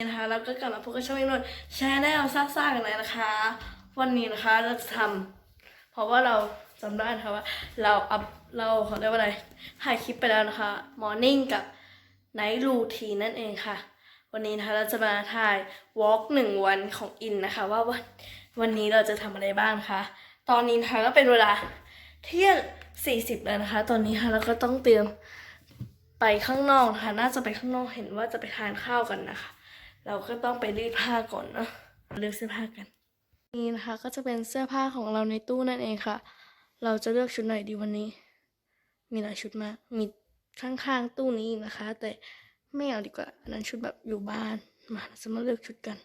นะคะแล้วก็กลับมาพบกับช่องนวลแชร์แนลซ่าๆกันเลยนะคะ วันนี้นะคะเราจะทำเพราะว่าเราจำได้นะคะว่า เราอัพเราเขาเรียกว่าอะไรถ่ายคลิปไปแล้วนะคะมอร์นิ่งกับไนท์รูทีนั่นเองค่ะ วันนี้นะคะเราจะมาถ่ายวอล์กหนึ่งวันของอินนะคะ ว่าวันวันนี้เราจะทำอะไรบ้างคะตอนนี้นะคะก็เป็นเวลาเที่ยงสี่สิบแล้วนะคะ ตอนนี้ค่ะเราก็ต้องเตรียมไปข้างนอกนะคะน่าจะไปข้างนอกเห็นว่าจะไปทานข้าวกันนะคะ เราก็ต้องไปรีดผ้าก่อนเนาะเลือกเสื้อผ้ากัน นี่นะคะก็จะเป็นเสื้อผ้าของเราในตู้นั่นเองค่ะ เราจะเลือกชุดไหนดีวันนี้ มีหลายชุดมาก มีข้างๆตู้นี้อีกนะคะ แต่ไม่เอาดีกว่าอันนั้นชุดแบบอยู่บ้านมาเราจะมาเลือกชุดกัน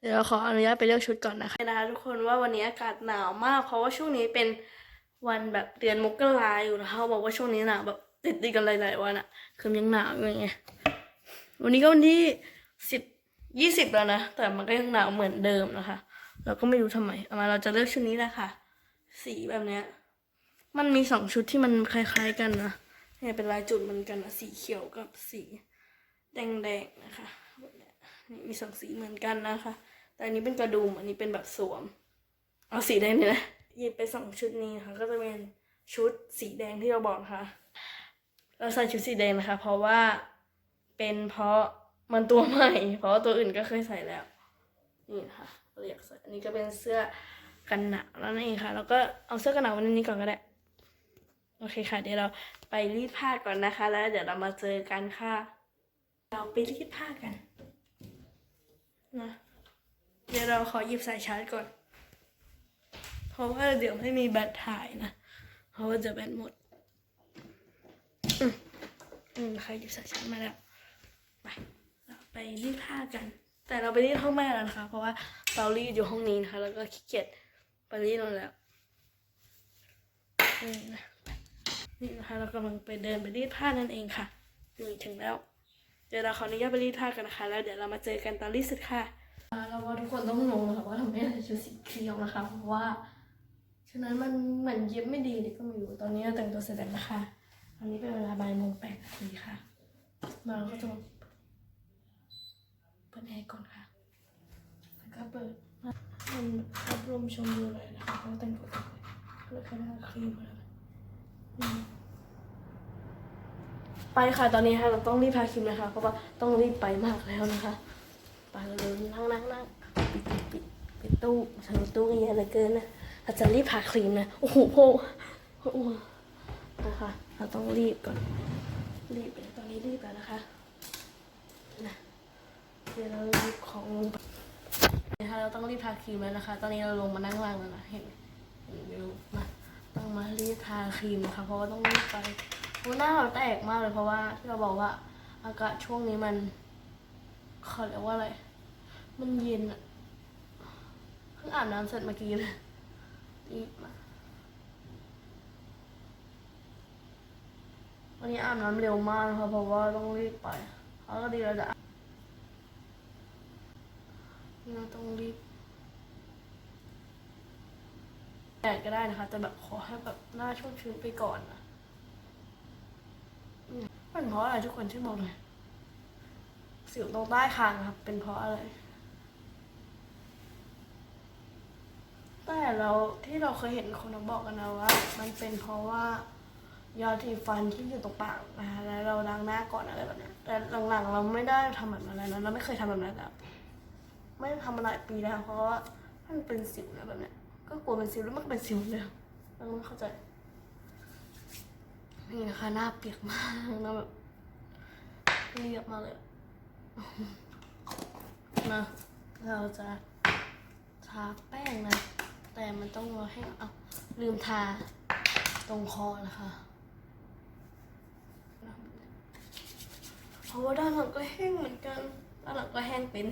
เดี๋ยวเราขออนุญาตไปเลือกชุดก่อนนะคะนะคะทุกคนว่าวันนี้อากาศหนาวมาก เพราะว่าช่วงนี้เป็นวันแบบเดือนมกราอยู่นะคะเขาบอกว่าช่วงนี้หนาวแบบติดติดๆกันหลายๆวันอะคือยังหนาวอยู่ไงวันนี้ก็วันที่ สิบยี่สิบแล้วนะ แต่มันก็ยังหนาวเหมือนเดิมนะคะ เราก็ไม่รู้ทำไมเอามาเราจะเลือกชุดนี้แหละค่ะ สีแบบเนี้ย มันมีสองชุดที่มันคล้ายๆกันนะเนี่ยเป็นลายจุดเหมือนกันนะสีเขียวกับสีแดงๆนะคะแบบนี้มีสองสีเหมือนกันนะคะ แต่อันนี้เป็นกระดุมอันนี้เป็นแบบสวม เอาสีแดงเนี่ยนะหยิบไปสองชุดนี้นะคะก็จะเป็นชุดสีแดงที่เราบอกนะคะเราใส่ชุดสีแดงนะคะ เพราะว่าเป็นเพราะ มันตัวใหม่ เพราะว่าตัวอื่นก็เคยใส่แล้ว นี่นะคะเราอยกใส่อันนี้ก็เป็นเสื้อกันหนาวแล้วนั่นเองค่ะ แล้วก็เอาเสื้อกันหนาววันนี้ก่อนก็ได้ โอเคค่ะ เดี๋ยวเราไปรีดผ้าก่อนนะคะ แล้วเดี๋ยวเรามาเจอกันค่ะ เราไปรีดผ้ากันนะเดี๋ยวเราขอหยิบสายชาร์จก่อน เพราะว่าเดี๋ยวไม่มีแบตถ่ายนะ เพราะว่าจะแบตหมด อืมอืมใครหยิบสายชาร์จมาแล้ว ไป ราไปรีดผ้ากัน แต่เราไปรีดห้องแม่แล้วนะคะ เพราะว่าเรารีดอยู่ห้องนี้นะคะ แล้วก็ขี้เกียจไปรีดนนแล้วนี่นะคะ เรากำลังไปเดินไปรีดผ้านั่นเองค่ะนี่ถึงแล้ว เดี๋ยวเราขออนุญาตไปรีดผ้ากันนะคะ แล้วเดี๋ยวเรามาเจอกันตอนรีดเสร็จค่ะเราว่าทุกคนต้องงงนะคะว่าทำไมเราชุดสีเขียวนะคะ เพราะว่าฉะนั้นมันเหมือนเย็บไม่ดีเลยก็ไม่รู้ตอนนี้เราแต่งตัวเสร็จแล้วนะคะตอนนี้เป็นเวลาบ่ายโมงแปดนาทีค่ะ มาเราก็จะ ปิดแอร์ก่อนค่ะ แล้วก็เปิดมันรับลมชมวิวเลยนะคะแล้วแต่งตัวเสร็จเลยแล้วก็ได้ครีมแล้วไปค่ะตอนนี้ค่ะเราต้องรีบพาคิมนะคะ เพราะว่าต้องรีบไปมากแล้วนะคะ ไปเร็วๆนั่งนั่งนั่งปิดปิดปิดปิดตู้เธอตู้เยอะเหลือเกินนะอาจะรีบพาครีมนะโอ้โหโอ้โหนะคะ เราต้องรีบก่อน รีบเลยตอนนี้รีบแล้วนะคะนะ ดี๋ยวเรารีบของลงไปนะคะเราต้องรีบทาครีมแล้วนะคะ ตอนนี้เราลงมานั่งล่างแล้วนะเห็นเห็นวิวมาต้องมารีบทาครีมนะคะเพราะว่าต้องรีบไปโอ้หน้าเราแตกมากเลยเพราะว่าที่เราบอกว่าอากาศช่วงนี้มันเขาเรียกว่าอะไร มันเย็นอะเพิ่งอาบน้ำเสร็จเมื่อกี้เลยรีบมาวันนี้อาบน้ำเร็วมากนะคะเพราะว่าต้องรีบไปแล้วก็ดีเราจะ อาบเราต้องรีบแดดก็ได้นะคะ แต่แบบขอให้แบบหน้าชุ่มชื้นไปก่อนนะอืมเป็นเพราะอะไรทุกคนช่วยบอกหน่อยสิวตรงใต้คางครับ เป็นเพราะอะไร แต่เราที่เราเคยเห็นคนเขาบอกกันนะว่า มันเป็นเพราะว่ายาสีฟันที่อยู่ตรงปากนะคะแล้วเราล้างหน้าก่อนอะไรแบบนี้แต่หลังๆเราไม่ได้ทำแบบนั้นแล้วเราไม่เคยทำแบบนั้นแล้ว ไม่ได้ทำมาหลายปีแล้ว เพราะว่ามันเป็นสิวนะแบบเนี้ยก็กลัวเป็นสิวแล้วมันก็เป็นสิวเลยเราไม่เข้าใจนี่นะคะหน้าเปียกมากหน้าแบบเรียบมากเลยนะเราจะทาแป้งนะ แต่มันต้องรอให้เอาลืมทาตรงคอนะคะเพราะว่าด้านหลังก็แห้งเหมือนกันด้านหลังก็แห้งเป็น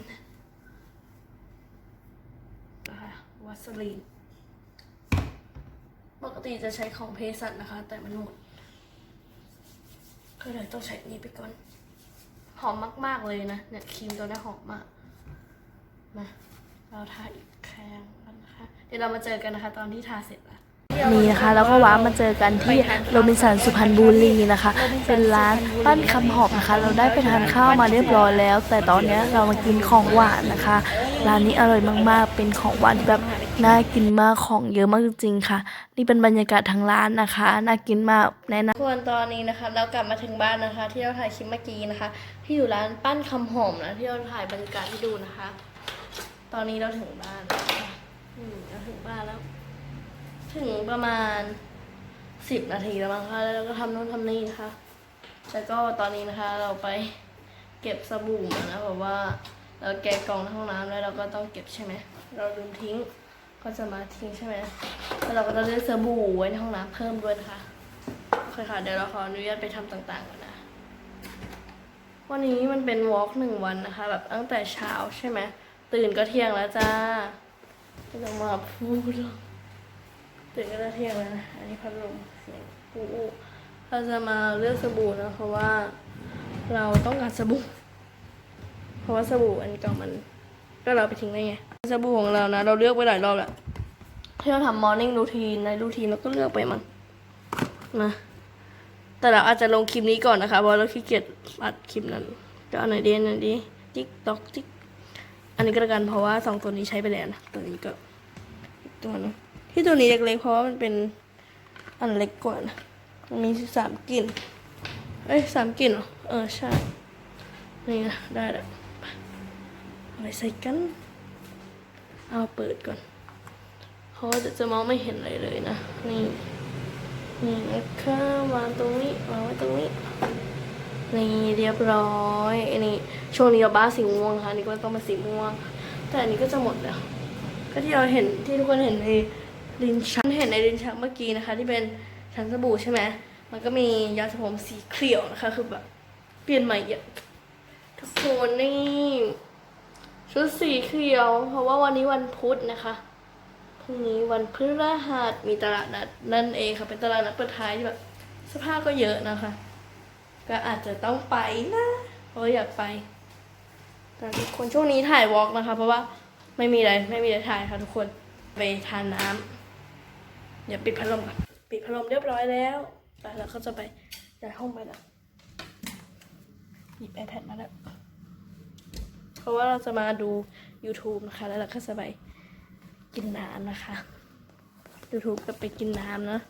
นะคะวั สลีน ปกติจะใช้ของเพสัตนะคะ แต่มันหมดก็เลยต้องใช้นี้ไปก่อน หอมมากๆเลยนะ เนี่ยครีมตัวนี้หอมมาก มา เราทาอีกแครงกันนะคะ เดี๋ยวเรามาเจอกันนะคะ ตอนที่ทาเสร็จ นี้นะคะ แล้วก็ว้ามาเจอกันที่โรบินสันสุพรรณบุรีนะคะ เป็นร้านปั้นคำหอบนะคะ เราได้ไปทานข้าวมาเรียบร้อยแล้ว แต่ตอนเนี้ยเรามากินของหวานนะคะ ร้านนี้อร่อยมากๆ เป็นของหวานที่แบบน่ากินมากของเยอะมากจริงๆค่ะ นี่เป็นบรรยากาศทางร้านนะคะน่ากินมากแนะนำส่วนตอนนี้นะคะ เรากลับมาถึงบ้านนะคะ ที่เราถ่ายคลิปเมื่อกี้นะคะ ที่อยู่ร้านปั้นคำหอมนะที่เราถ่ายบรรยากาศให้ดูนะคะ ตอนนี้เราถึงบ้านแล้วค่ะอืมเราถึงบ้านแล้ว ถึงประมาณสิบนาทีแล้วมั้งคะแล้วก็ทำนู่นทำนี่นะคะแล้วก็ตอนนี้นะคะเราไปเก็บสบู่มานะแบบว่าเราแกะกล่องในห้องน้ำแล้วเราก็ต้องเก็บใช่ไหมเราลืมทิ้งก็จะมาทิ้งใช่ไหมแล้วเราก็จะเลือกสบู่ไว้ในห้องน้ำเพิ่มด้วยนะคะโอเคค่ะเดี๋ยวเราขออนุญาตไปทำต่างๆก่อนนะวันนี้มันเป็นวอล์กหนึ่งวันนะคะ แบบตั้งแต่เช้าใช่ไหมตื่นก็เที่ยงแล้วจ้าไม่ต้องมาพูดหรอ ตื่นก็จะเที่ยงแล้วนะ อันนี้พัดลมเสียงอู้อู้เราจะมาเลือกสบู่นะ เพราะว่าเราต้องการสบู่ เพราะว่าสบู่อันเก่ามัน ก็เราไปทิ้งได้ไง สบู่ของเรานะ เราเลือกไปหลายรอบแล้วที่เราทำมอร์นิ่งรูทีนในรูทีนเราก็เลือกไปมันนะแต่เราอาจจะลงคลิปนี้ก่อนนะคะเพราะเราขี้เกียจอัดคลิปนั้นก็เอาไหนดีอันไหนดีติ๊กตอกติ๊กอันนี้ก็แล้วกันเพราะว่าสองตัวนี้ใช้ไปแล้วนะตัวนี้ก็ตัวนึง ที่ตัวนี้เล็กๆเพราะว่ามันเป็นอันเล็กกว่านะมันมีสามกลิ่นเอ้ยสามกลิ่นเหรอเออใช่ นี่นะได้แล้วไปเอาไปใส่กัน เอาเปิดก่อนเพราะว่าจะจะมองไม่เห็นอะไรเลยนะ นี่ นี่นะคะวางตรงนี้วางไว้ตรงนี้ นี่เรียบร้อยอันนี้ช่วงนี้เราบ้าสีม่วงค่ะนี่ก็ต้องมาสีม่วง แต่อันนี้ก็จะหมดแล้ว ก็ที่เราเห็นที่ทุกคนเห็นใน ลิ้นชักเห็นในลิ้นชักเมื่อกี้นะคะ ที่เป็นชั้นสบู่ใช่ไหมมันก็มียาสระผมสีเขียวนะคะ คือแบบเปลี่ยนใหม่เยอะทุกคนนี่ชุดสีเขียว เพราะว่าวันนี้วันพุธนะคะพรุ่งนี้วันพฤหัสมีตลาดนัดนั่นเองค่ะ เป็นตลาดนัดเปิดท้ายที่แบบเสภาพก็เยอะนะคะ ก็อาจจะต้องไปนะเพราะอยากไป แต่ทุกคนช่วงนี้ถ่ายวอล์กนะคะ เพราะว่าไม่มีอะไรไม่มีอะไรถ่ายค่ะทุกคนไปทานน้ำ เดี๋ยวปิดพัดลมก่อนปิดพัดลมเรียบร้อยแล้วไปแล้วก็จะไปย้ายห้องไปแล้วหยิบ iPad มาแล้ว เพราะว่าเราจะมาดู YouTube นะคะ แล้วเราก็จะไปกินน้ำนะคะ YouTube ก็ไปกินน้ำนะ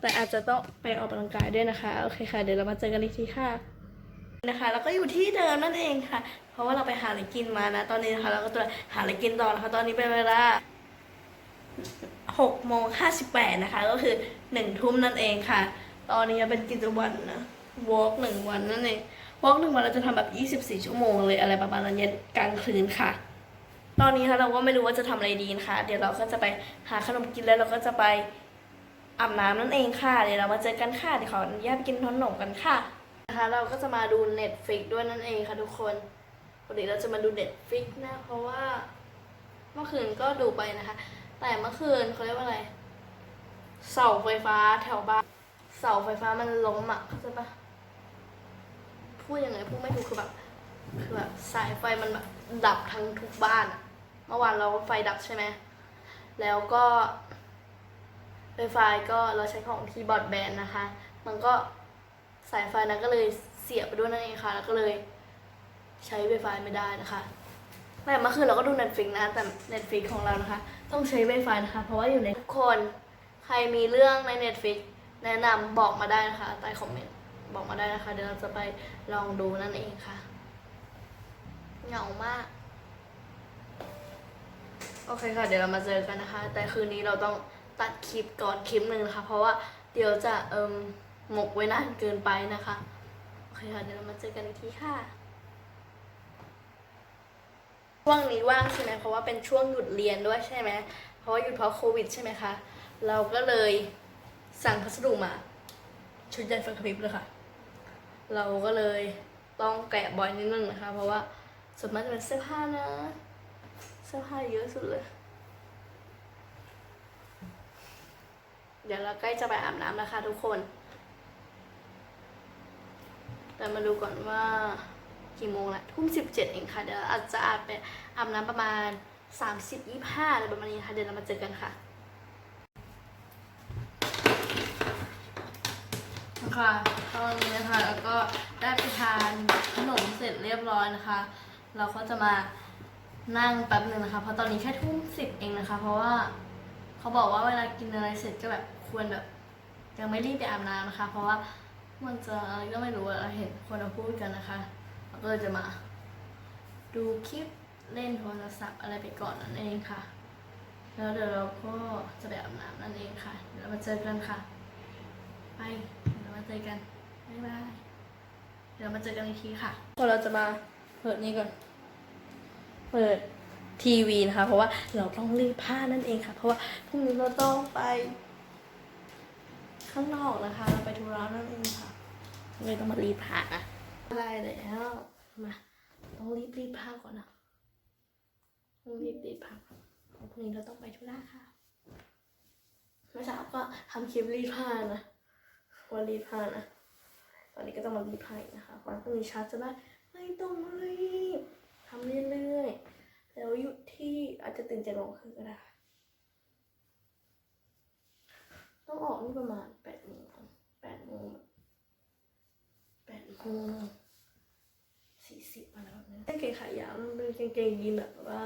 แต่อาจจะต้องไปออกกำลังกายด้วยนะคะ โอเคค่ะ เดี๋ยวเรามาเจอกันอีกทีค่ะ นะคะแล้วก็อยู่ที่เดิมนั่นเองค่ะ เพราะว่าเราไปหาอะไรกินมานะ ตอนนี้นะคะ เราก็จะหาอะไรกินต่อนะคะ ตอนนี้เป็นเวลา หกโมงห้าสิบแปดนะคะ ก็คือหนึ่งทุ่มนั่นเองค่ะ ตอนนี้เป็นกิจวัตรนะวอล์กหนึ่งวันนั่นเองวอล์กหนึ่งวันเราจะทำแบบยี่สิบสี่ชั่วโมงเลยอะไรประมาณนั้นยันกลางคืนค่ะ ตอนนี้ค่ะเราก็ไม่รู้ว่าจะทำอะไรดีนะคะ เดี๋ยวเราก็จะไปหาขนมกินแล้วเราก็จะไปอาบน้ำนั่นเองค่ะ เดี๋ยวเรามาเจอกันค่ะ เดี๋ยวขออนุญาตไปกินขนมกันค่ะนะคะเราก็จะมาดู Netflix ด้วยนั่นเองค่ะทุกคนปกติเราจะมาดู Netflix นะ เพราะว่าเมื่อคืนก็ดูไปนะคะ แต่เมื่อคืนเขาเรียกว่าอะไร เสาไฟฟ้าแถวบ้าน เสาไฟฟ้ามันล้มอะเข้าใจปะพูดยังไงพูดไม่ถูกคือแบบคือแบบสายไฟมันแบบดับทั้งทุกบ้านอะเมื่อวานเราไฟดับใช่ไหมแล้วก็ไฟฟ้าก็เราใช้ของทีบอร์ดแบนนะคะ มันก็สายไฟนั้นก็เลยเสียบไปด้วยนั่นเองค่ะ แล้วก็เลยใช้ไฟฟ้าไม่ได้นะคะ แต่เมื่อคืนเราก็ดู Netflix นะ แต่ Netflix ของเรานะคะ ต้องใช้ Wi-Fi นะคะ เพราะว่าอยู่ในทุกคน ใครมีเรื่องใน Netflix แนะนำบอกมาได้นะคะใต้คอมเมนต์บอกมาได้นะคะ เดี๋ยวเราจะไปลองดูนั่นเองค่ะเหงามาก โอเคค่ะ เดี๋ยวเรามาเจอกันนะคะ แต่คืนนี้เราต้องตัดคลิปก่อนคลิปหนึ่งนะคะ เพราะว่าเดี๋ยวจะเอิมหมกไว้นานเกินไปนะคะ โอเคค่ะ เดี๋ยวเรามาเจอกันอีกทีค่ะ ช่วงนี้ว่างใช่ไหมเพราะว่าเป็นช่วงหยุดเรียนด้วยใช่ไหมเพราะว่าหยุดเพราะโควิดใช่ไหมคะเราก็เลยสั่งพัสดุมา ชุดใหญ่ไฟกระพริบเลยค่ะ เราก็เลยต้องแกะบ่อยนิดนึงนะคะ เพราะว่าส่วนมากจะเป็นเสื้อผ้านะ เสื้อผ้าเยอะสุดเลย เดี๋ยวเราใกล้จะไปอาบน้ำแล้วค่ะทุกคน แต่มาดูก่อนว่า กี่โมงละทุ่มสิบเจ็ดเองค่ะ เดี๋ยวอาจจะอาบไปอาบน้ำประมาณสามสิบยี่ห้าอะไรประมาณนี้ค่ะ เดี๋ยวเรามาเจอกันค่ะค่ะตอนนี้นะคะแล้วก็ได้ไปทานขนมเสร็จเรียบร้อยนะคะ เราก็จะมานั่งแป๊บหนึ่งนะคะ เพราะตอนนี้แค่ทุ่มสิบเองนะคะ เพราะว่าเขาบอกว่าเวลากินอะไรเสร็จก็แบบควรแบบยังไม่รีบไปอาบน้ำนะคะ เพราะว่ามันจะอะไรก็ไม่รู้เราเห็นคนเราพูดกันนะคะ ก็จะมา ดูคลิปเล่นโทรศัพท์อะไรไปก่อนนั่นเองค่ะ แล้วเดี๋ยวเราก็จะไปอาบน้ำนั่นเองค่ะเดี๋ยวเรามาเจอกันค่ะ ไปเดี๋ยวมาเจอกันบ๊ายบายเดี๋ยวมาเจอกันอีกทีค่ะพอเราจะมาเปิดนี่ก่อน เปิดทีวีนะคะ เพราะว่าเราต้องรีดผ้านั่นเองค่ะ เพราะว่าพรุ่งนี้เราต้องไป ข้างนอกนะคะ เราไปธุระนั่นเองค่ะเลยต้องมารีดผ้านะ ได้แล้วมาต้องรีบรีดผ้าก่อนนะต้องรีบรีดผ้าก่อนเพราะพรุ่งนี้เราต้องไปธุระค่ะเมื่อเช้าก็ทำคลิปรีดผ้านะวันรีดผ้านะตอนนี้ก็ต้องมารีดผ้าอีกนะคะวันพรุ่งนี้เช้าจะได้ไม่ต้องรีบทำเรื่อยๆแล้วหยุดที่อาจจะตื่นเจ็ดโมงครึ่งก็ได้ต้องออกนี่ประมาณแปดโมงแปดโมงแปดโมงสี่สิบอะไรแบบนี้กางเกง ขายาวมันเป็นกางเกงยีนแบบว่า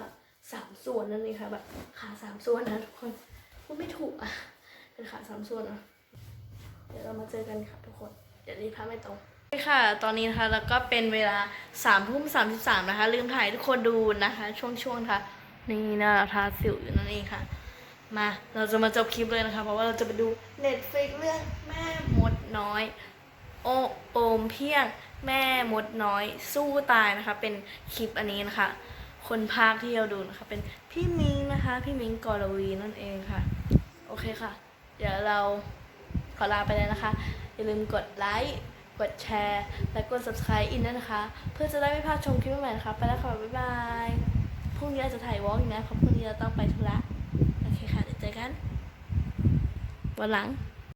สามส่วนนั่นเองค่ะแบบขาสามส่วนนะทุกคนพูดไม่ถูกอะเป็นขาสามส่วนนะเดี๋ยวเรามาเจอกันค่ะทุกคน เดี๋ยวรีบพาไม่ตรงค่ะ ตอนนี้นะคะแล้วก็เป็นเวลาสามทุ่มสามสิบสามนะคะ ลืมถ่ายทุกคนดูนะคะ ช่วงๆนะคะนี่นะเราทาสิวอยู่นั่นเองค่ะ มาเราจะมาจบคลิปเลยนะคะ เพราะว่าเราจะไปดู Netflix เรื่องแม่มดน้อย โอโอมเพียง แม่มดน้อยสู้ตายนะคะ เป็นคลิปอันนี้นะคะ คนภาคที่เราดูนะคะ เป็นพี่มิงนะคะ พี่มิงกอลวีนั่นเองค่ะ โอเคค่ะ เดี๋ยวเราขอลาไปเลยนะคะ อย่าลืมกดไลค์กดแชร์ และกด subscribe อินด้วยนะคะ เพื่อจะได้ไม่พลาดชมคลิปใหม่ๆนะคะ ไปแล้วค่ะ บ๊ายบายพรุ่งนี้อาจจะถ่ายวอล์กอีกนะเพราะพรุ่งนี้เราต้องไปธุระโอเคค่ะเดี๋ยวเจอกันวันหลัง